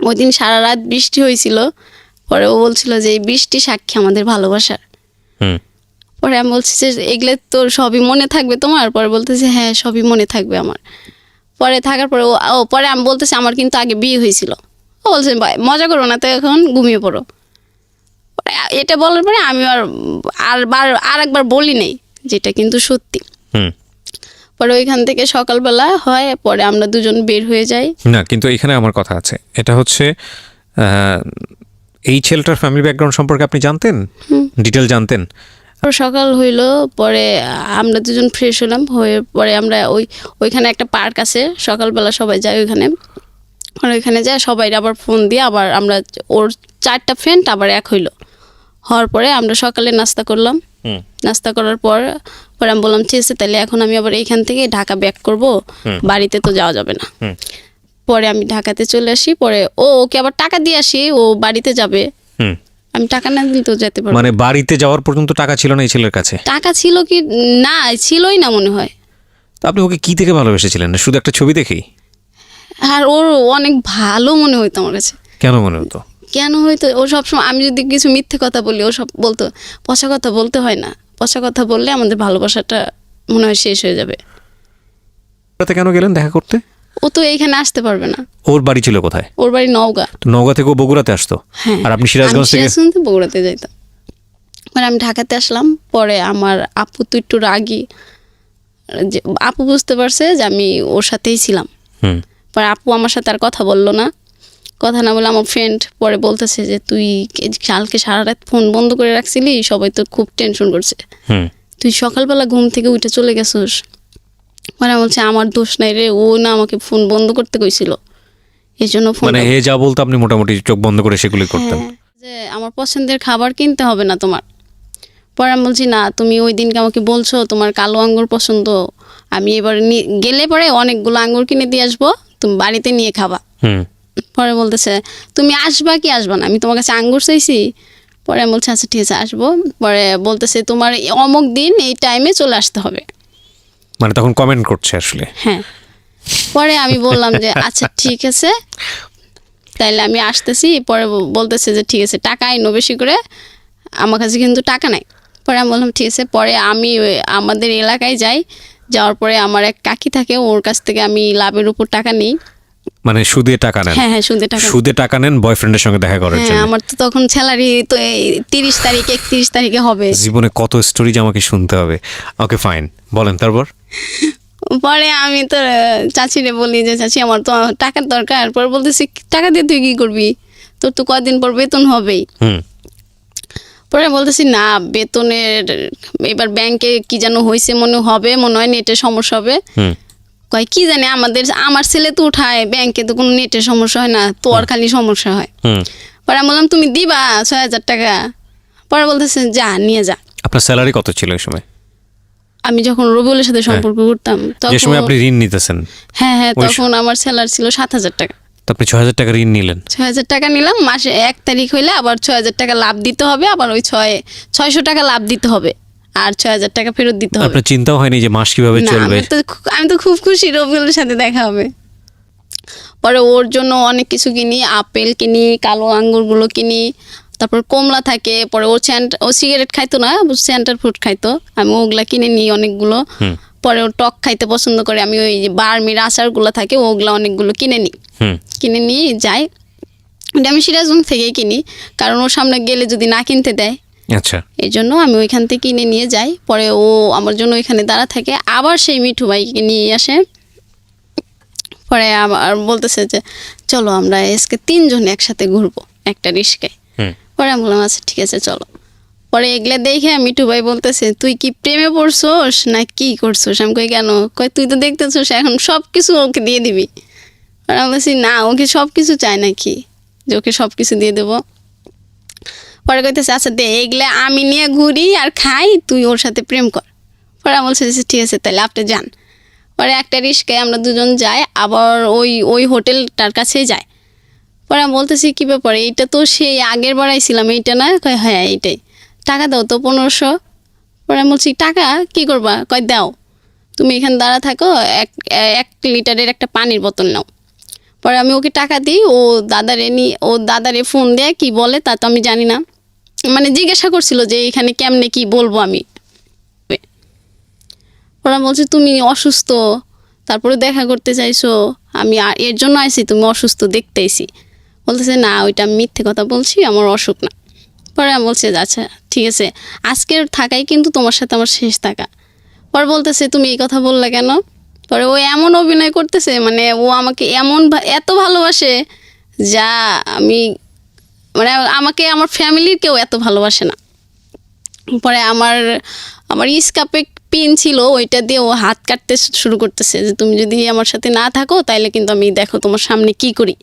ওই দিন সারা রাত বৃষ্টি হয়েছিল। পরে ও বলছিল যে এই বৃষ্টি সাক্ষী আমাদের ভালোবাসার। হুম। পরে আমি বলছি যে এগুলো তোর সবই মনে থাকবে তোমার? পরে বলতেছে হ্যাঁ সবই মনে থাকবে আমার। পরে থাকার পরে ও পরে আমি বলতেছি আমার কিন্তু আগে বিয়ে হয়েছিল। ও বলছে "ভাই, মজা করো না তো এখন ঘুমিয়ে পড়ো। এটা বলার পরে আমি আর আর বার আর একবার বলি নেই যেটা কিন্তু সত্যি। পরে ওইখান থেকে সকালবেলা হয় পরে আমরা দুজন বের হয়ে যাই। না কিন্তু এখানে আমার কথা আছে। এটা হচ্ছে এই ছেলেটার ফ্যামিলি ব্যাকগ্রাউন্ড সম্পর্কে আপনি জানতেন? ডিটেল জানতেন? সকাল হইল পরে আমরা দুজন ফ্রেশ হলাম হয়ে পরে আমরা ওই ওইখানে একটা পার্ক আছে সকালবেলা সবাই যাই ওইখানে। আর ওইখানে যায় সবাই আবার ফোন দিয়ে আবার আমরা ওর চারটা ফ্রেন্ড আবার এক হইল। হওয়ার পরে আমরা সকালে নাস্তা করলাম। নাস্তা করার পর পরে আমি বললাম ঠিক আছে তাহলে এখন আমি আবার এইখান থেকে ঢাকা ব্যাক করব। বাড়িতে তো যাওয়া যাবে না। পরে আমি ঢাকাতে চলে আসি পরে ও ওকে আবার টাকা দিয়ে আসি ও বাড়িতে যাবে। আমি টাকা না দিলে তো যেতে পারব। মানে বাড়িতে যাওয়ার পর্যন্ত টাকা ছিল না এই ছেলের কাছে? টাকা ছিল কি না ছিলই না মনে হয়। তো আপনি ওকে কি থেকে ভালোবেসেছিলেন? শুধু একটা ছবি দেখেই? আর ওর অনেক ভালো মনে হইতো আমার কাছে। কেন মনে হতো? কেন হয়তো ও সবসময় আমি যদি কিছু মিথ্যে কথা বলি ও সব বলতো পচা কথা বলতে হয় না। পচা কথা বললে আমাদের ভালোবাসাটা মনে হয় শেষ হয়ে যাবে। কেন গেলেন দেখা করতে? ও তো এইখানে আসতে পারবে না। ওর বাড়ি ছিল কোথায়? ওর বাড়ি নওগাঁ। তো নওগাঁ থেকে বগুড়াতে আসতো? হ্যাঁ। আর আপনি সিরাজগঞ্জ থেকে সিরাজগঞ্জ বগুড়াতে যাইতাম। মানে আমি ঢাকাতে আসলাম পরে আমার আপু তো একটু রাগি। যে আপু বুঝতে পারছে যে আমি ওর সাথেই ছিলাম। হুম। পরে আপু আমার সাথে আর কথা বলল না। কথা না বলে আমার ফ্রেন্ড পরে বলতেছে যে তুই কালকে সারা রাত ফোন বন্ধ করে রাখছিলি সবাই তো খুব টেনশন করছে। তুই সকালবেলা ঘুম থেকে উঠে চলে গেছিস। মানে বলছে আমার দোষ নাই রে ও না আমাকে ফোন বন্ধ করতে কইছিল। এই জন্য ফোন মানে এ যা বলতো আপনি মোটামুটি চোখ বন্ধ করে সেগুলি করতেন। যে আমার পছন্দের খাবার কিনতে হবে না তোমার। পরে আমি বলছি না তুমি ওই দিনকে আমাকে বলছো তোমার কালো আঙ্গুর পছন্দ। আমি এবার গেলে পরে অনেকগুলো আঙ্গুর কিনে দিয়ে আসব তুমি বাড়িতে নিয়ে খাবা। হুম। পরে বলতেছে তুমি আসবা কি আসবা না? আমি তোমার কাছে আঙ্গুর চাইছি। পরে আমি বলছি আচ্ছা ঠিক আছে আসব। পরে বলতেছে তোমার অমুক দিন এই টাইমে চলে আসতে হবে। মানে তখন কমেন্ট করছে আসলে। হ্যাঁ। পরে আমি বললাম যে আচ্ছা ঠিক আছে। তাইলে আমি আসতেছি। পরে বলতেছে যে ঠিক আছে টাকা আইনো বেশি করে। আমার কাছে কিন্তু টাকা নাই। পরে আমি বললাম ঠিক আছে। পরে আমি আমাদের এলাকায় যাই। যাওয়ার পরে আমার এক কাকি থাকে ওর কাছ থেকে আমি লাভের উপর টাকা নিই। মানে সুদে টাকা নেন। হ্যাঁ হ্যাঁ সুদে টাকা সুদে টাকা নেন বয়ফ্রেন্ডের সঙ্গে দেখা করার হ্যাঁ জন্য। আমার তো তখন স্যালারি তো এই তিরিশ তারিখ একত্রিশ তারিখে হবে। জীবনে কত স্টোরি যে আমাকে শুনতে হবে। ওকে ফাইন বলেন তারপর? পরে আমি তো চাচিরে বলি যে চাচি আমার তো টাকার দরকার। পরে বলতেছি টাকা দিয়ে তুই কি করবি? তোর তো কদিন পর বেতন হবেই। হুম। পরে বলতেছি না বেতনের এবার ব্যাংকে কি যেন হয়েছে মনে হবে মনে হয় নেটের সমস্যা হবে। হুম। কয় কি জানে আমাদের আমার ছেলে তো উঠায় ব্যাংকে তো কোনো নেটের সমস্যা হয় না তোর খালি সমস্যা হয়। পরে আমি বললাম তুমি দিবা ছয় হাজার টাকা? পরে বলতেছে যা নিয়ে যা। আপনার স্যালারি কত ছিল ওই সময়? আমি যখন রবিউলের সাথে সম্পর্ক করতাম যে তখন সময় আপনি ঋণ নিতেছেন হ্যাঁ হ্যাঁ তখন আমার স্যালারি ছিল সাত হাজার টাকা। তো আপনি ছয় হাজার টাকা ঋণ নিলেন। ছয় হাজার টাকা নিলাম মাসে এক তারিখ হইলে আবার ছয় হাজার টাকা লাভ দিতে হবে আবার ওই ছয় ছয়শো টাকা লাভ দিতে হবে। আর ছয় হাজার টাকা ফেরত দিতে হবে। আপনার চিন্তাও হয়নি যে মাস কীভাবে না চলবে? আমি তো আমি তো খুব খুশি রবিউলের সাথে দেখা হবে। পরে ওর জন্য অনেক কিছু কিনি আপেল কিনি কালো আঙ্গুরগুলো কিনি তারপর কমলা থাকে পরে ও স্যান্ট ও সিগারেট খাইতো না স্যান্টার ফ্রুট খাইতো। আমি ওগুলা কিনে নিই অনেকগুলো। পরে ও টক খাইতে পছন্দ করে আমি ওই যে বার্মির আচারগুলো থাকে ওগুলা অনেকগুলো কিনে নিই। হুম। কিনে নিয়ে যাই। এটা আমি সিরাজগঞ্জ থেকেই কিনি কারণ ওর সামনে গেলে যদি না কিনতে দেয় আচ্ছা। এই জন্য আমি ওইখান থেকে কিনে নিয়ে যাই। পরে ও আমার জন্য ওইখানে দাঁড়া থাকে। আবার সেই মিঠু ভাইকে নিয়ে আসে। পরে আবার বলতেছে যে চলো আমরা আজকে তিনজন একসাথে ঘুরবো একটা রিস্কায় পরে আমি বললাম আচ্ছা ঠিক আছে চলো। পরে এগুলা দেখে মিঠু ভাই বলতেছে তুই কি প্রেমে পড়ছোস না কি করছোস? আমি কই কেন? কই তুই তো দেখতেছোস এখন সব কিছু ওকে দিয়ে দিবি। পরে আমি বলছি না ওকে সব কিছু চায় নাকি যে ওকে সব কিছু দিয়ে দেবো? পরে কইতেছে আচ্ছা দে এগুলা আমি নিয়ে ঘুরি আর খাই তুই ওর সাথে প্রেম কর। পরে আমি বলছি যে, ঠিক আছে তাহলে আপনি যান। পরে একটা রিস্কায় আমরা দুজন যাই আবার ওই ওই হোটেলটার কাছে যাই। পরে আমি বলতেছি কী ব্যাপারে? এইটা তো সেই আগের বাড়াইছিলাম এইটা না? কয় হ্যাঁ এইটাই। টাকা দাও তো পনেরোশো। পরে আমি বলছি টাকা? কি করবা? কয় দাও। তুমি এখানে দাঁড়া থাকো এক এক লিটারের একটা পানির বোতল নাও। পরে আমি ওকে টাকা দিই ও দাদারে নিয়ে ও দাদারে ফোন দেয় কি বলে তা তো আমি জানি না। মানে জিজ্ঞাসা করছিল যে এখানে কেমনে কি বলব আমি। ওরা বলছে, তুমি অসুস্থ, তারপরে দেখা করতে চাইছো, আমি এর জন্য আইছি, তুমি অসুস্থ দেখতে আইছি। বলতেছে, না, ওইটা আমি মিথ্যে কথা বলছি, আমার অসুখ না। পরে আমি বলছি আচ্ছা ঠিক আছে, আজকের থাকাই কিন্তু তোমার সাথে আমার শেষ থাকা। পরে বলতেছে, তুমি এই কথা বললে কেন? পরে ও এমন অভিনয় করতেছে মানে ও আমাকে এমন এত ভালোবাসে, যা আমি মানে আমাকে আমার ফ্যামিলির কেউ এত ভালোবাসে না। পরে আমার আমার স্কাপে পিন ছিল, ওইটা দিয়ে ও হাত কাটতে শুরু করতেছে যে তুমি যদি আমার সাথে না থাকো তাহলে কিন্তু আমি দেখো তোমার সামনে কি করি।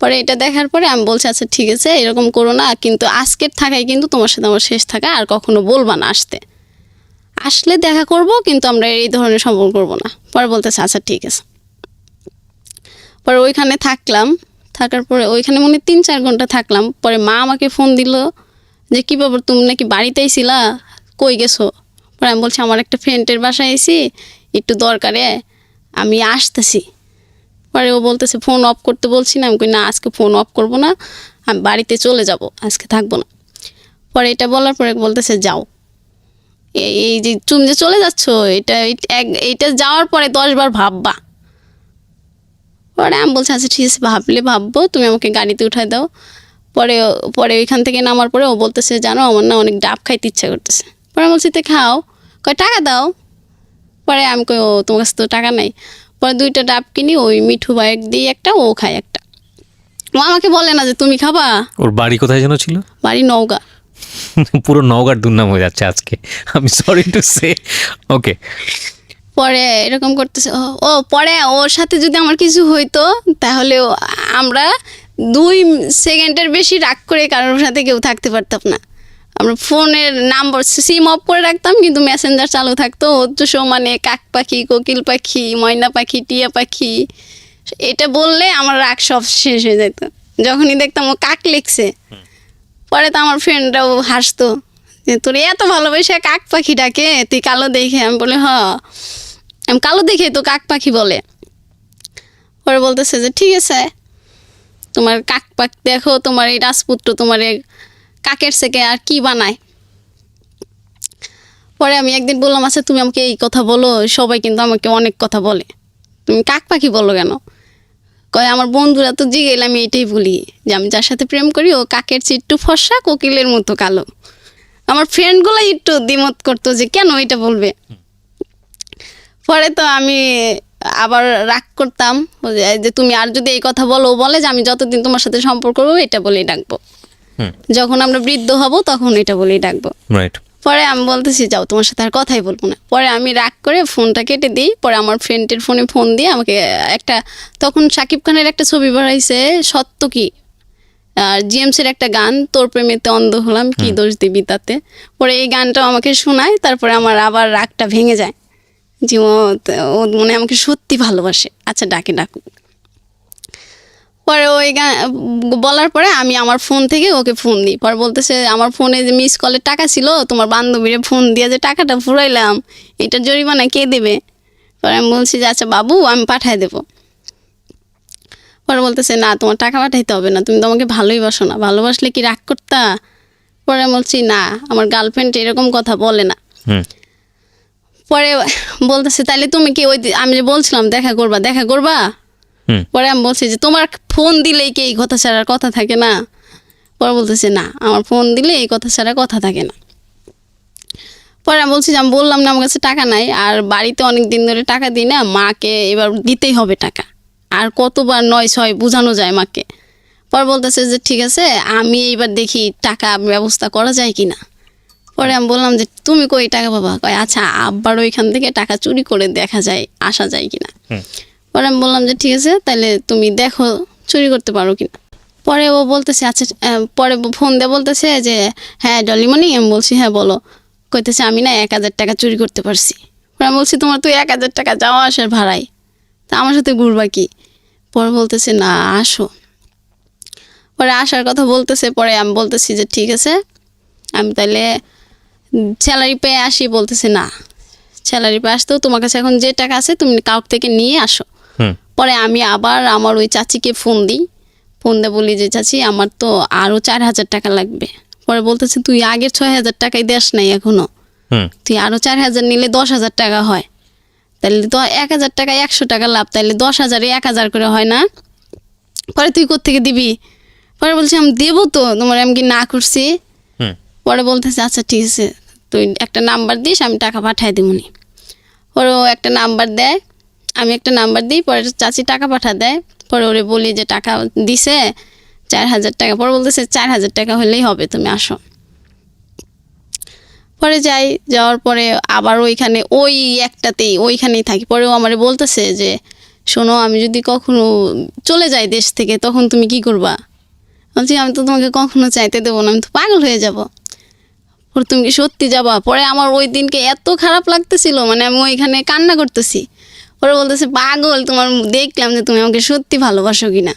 পরে এটা দেখার পরে আমি বলছি আচ্ছা ঠিক আছে, এরকম করো না, কিন্তু আজকের থাকাই কিন্তু তোমার সাথে আমার শেষ থাকা, আর কখনো বলবা না আসতে। আসলে দেখা করব, কিন্তু আমরা এই ধরনের সম্পর্ক করব না। পরে বলতেছে আচ্ছা ঠিক আছে। পরে ওইখানে থাকলাম থাকার পরে ওইখানে মনে তিন চার ঘণ্টা থাকলাম। পরে মা আমাকে ফোন দিল যে, কী ব্যাপার, তুমি নাকি বাড়িতেই ছিলা কই গেছো? পরে আমি বলছি, আমার একটা ফ্রেন্ডের বাসায় এসি একটু দরকারে, আমি আসতেছি। পরে ও বলতেছে ফোন অফ করতে বলছি না। আমি কই, না, আজকে ফোন অফ করব না, আমি বাড়িতে চলে যাব, আজকে থাকব না। পরে এটা বলার পরে বলতেছে, যাও। এই যে, তুমি যে চলে যাচ্ছ, এটা এইটা যাওয়ার পরে দশবার ভাববা। পরে আমি বলছি আচ্ছা ঠিক আছে ভাবলে ভাববো তুমি আমাকে গাড়িতে উঠায় দাও। পরে পরে ওইখান থেকে নামার পরে ও বলতেছে জানো আমার না অনেক ডাব খাইতে ইচ্ছা করতেছে। পরে আমি বলছি তো খাও। কয় টাকা দাও। পরে আমি কই ও তোমার কাছে তো টাকা নাই। পরে দুইটা ডাব কিনি ওই মিঠু বাইক দিই একটা ও খায় একটা। ও আমাকে বলে না যে তুমি খাবা? ওর বাড়ি কোথায় যেন ছিল? বাড়ি নৌকা পুরো নওগাঁর দুর্নাম হয়ে যাচ্ছে আজকে। আমি সরি টু সে ওকে পরে এরকম করতেছে। ও- পরে ওর সাথে যদি আমার কিছু হইতো, তাহলে আমরা দুই সেকেন্ডের বেশি রাগ করে কারোর সাথে কেউ থাকতে পারতাম না। আমরা ফোনের নাম্বার, সিম অফ করে রাখতাম, কিন্তু মেসেঞ্জার চালু থাকতো। অথচ মানে কাক পাখি, কোকিল পাখি, ময়না পাখি, টিয়া পাখি, এটা বললে আমার রাগ সব শেষ হয়ে যেত। যখনই দেখতাম ও কাক লিখছে, পরে তো আমার ফ্রেন্ডরাও হাসতো তোর এত ভালোবাসে, কাক পাখি ডাকে তুই কালো দেখে? আমি বলি, হ। কালো দেখে তো কাক পাখি বলে। পরে বলতেছে যে, ঠিক আছে, তোমার কাক পাখ, দেখো তোমার এই রাজপুত্র তোমার কাকের থেকে আর কি বানায়? পরে আমি একদিন বললাম আচ্ছা তুমি আমাকে এই কথা বলো, সবাই কিন্তু আমাকে অনেক কথা বলে। তুমি কাক পাখি বলো কেন? কয়, আমার বন্ধুরা তো জিগেল আমি এটাই বলি যে, আমি যার সাথে প্রেম করি, ও কাকের চেয়ে একটু ফর্সা, কোকিলের মতো কালো। আমার ফ্রেন্ডগুলো একটু দ্বিমত করতো যে, কেন এটা বলবে? পরে তো আমি আবার রাগ করতাম যে যে তুমি আর যদি এই কথা বলো বলে যে আমি যতদিন তোমার সাথে সম্পর্ক করব এটা বলেই ডাকবো। যখন আমরা বৃদ্ধ হব তখন এটা বলেই ডাকবো। রাইট পরে আমি বলতেছি যাও তোমার সাথে আর কথাই বলব না। পরে আমি রাগ করে ফোনটা কেটে দিই। পরে আমার ফ্রেন্ডের ফোনে ফোন দিয়ে আমাকে একটা তখন সাকিব খানের একটা ছবি বাড়াইছে সত্য কি? আর জিএমসির একটা গান তোর প্রেমেতে অন্ধ হলাম কি দোষ দিবি তাতে? পরে এই গানটাও আমাকে শোনায় তারপরে আমার আবার রাগটা ভেঙে যায়। যে ও মনে আমাকে সত্যি ভালোবাসে। আচ্ছা ডাকে, ডাকুক। পরে ওই গান বলার পরে আমি আমার ফোন থেকে ওকে ফোন দিই। পরে বলতেছে, আমার ফোনে যে মিস কলের টাকা ছিল, তোমার বান্ধবীরে ফোন দিয়ে যে টাকাটা ফুরাইলাম, এটা জরিমানা কে দেবে? পরে আমি বলছি যে আচ্ছা বাবু, আমি পাঠায় দেবো। পরে বলতেছে, না, তোমার টাকা পাঠাইতে হবে না, তুমি তো আমাকে ভালোই বাসো না। ভালোবাসলে কি রাগ করতা? পরে বলছি, না, আমার গার্লফ্রেন্ড এরকম কথা বলে না। পরে বলতেছে তাহলে তুমি কি ওই আমি যে বলছিলাম দেখা করবা দেখা করবা? পরে আমি বলছি যে তোমার ফোন দিলেই কি এই কথা ছাড়া কথা থাকে না? পরে বলতেছে না আমার ফোন দিলে এই কথা ছাড়া কথা থাকে না। পরে আমি বলছি যে আমি বললাম না আমার কাছে টাকা নাই আর বাড়িতে অনেক দিন ধরে টাকা দিই না মাকে এবার দিতেই হবে টাকা। আর কতবার নয় ছয় বোঝানো যায় মাকে। পরে বলতেছে যে ঠিক আছে আমি এইবার দেখি টাকা ব্যবস্থা করা যায় কি না পরে আমি বললাম যে তুমি কই টাকা পাবা? কয় আচ্ছা আব্বার ওইখান থেকে টাকা চুরি করে দেখা যায় আসা যায় কিনা। পরে আমি বললাম যে ঠিক আছে তাহলে তুমি দেখো চুরি করতে পারো কিনা? পরে ও বলতেছে আচ্ছা পরে ফোন দিয়ে বলতেছে যে হ্যাঁ ডলিমনি আমি বলছি হ্যাঁ বলো। কইতেছে আমি না এক হাজার টাকা চুরি করতে পারছি। পরে আমি বলছি তোমার তো এক হাজার টাকা যাওয়া আসার ভাড়াই। তা আমার সাথে ঘুরবা কি? পরে বলতেছে না আসো। পরে আসার কথা বলতেছে পরে আমি বলতেছি যে ঠিক আছে আমি তাহলে স্যালারি পেয়ে আসি বলতেছে না স্যালারি পেয়ে আসতেও তোমার কাছে এখন যে টাকা আছে তুমি কাউক থেকে নিয়ে আসো। পরে আমি আবার আমার ওই চাচিকে ফোন দিই। ফোন দিয়ে বলি যে চাচি আমার তো আরও চার হাজার টাকা লাগবে। পরে বলতেছে তুই আগের ছয় হাজার টাকাই দেস নাই এখনও। তুই আরও চার হাজার নিলে দশ হাজার টাকা হয়। তাহলে তো এক হাজার টাকা একশো টাকা লাভ তাহলে দশ হাজারে এক হাজার করে হয় না? পরে তুই কোত্থেকে দিবি? পরে বলছি আমি দেবো তো তোমার আমি কি না করছি পরে বলতেছে আচ্ছা ঠিক আছে, তুই একটা নাম্বার দিস, আমি টাকা পাঠাই দিবনি পরে ও একটা নাম্বার দেয়, আমি একটা নাম্বার দিই, পরে চাচি টাকা পাঠা দেয়, পরে ওরে বলি যে টাকা দিছে, চার হাজার টাকা। পরে বলতেছে, চার হাজার টাকা হলেই হবে, তুমি আসো। পরে যাই, যাওয়ার পরে আবার ওইখানে, ওই একটাতেই, ওইখানেই থাকি। পরে ও আমারে বলতেছে যে, শোনো, আমি যদি কখনো চলে যাই দেশ থেকে, তখন তুমি কি করবা? বলছি, আমি তো তোমাকে কখনো চাইতে দেবো না, আমি তো পাগল হয়ে যাব। পরে তুমি কি সত্যি যাবা? পরে আমার ওই দিনকে এত খারাপ লাগতেছিল মানে আমি ওইখানে কান্না করতেছি। পরে বলতেছে, পাগল, তোমার দেখলাম যে তুমি আমাকে সত্যি ভালোবাসো কিনা।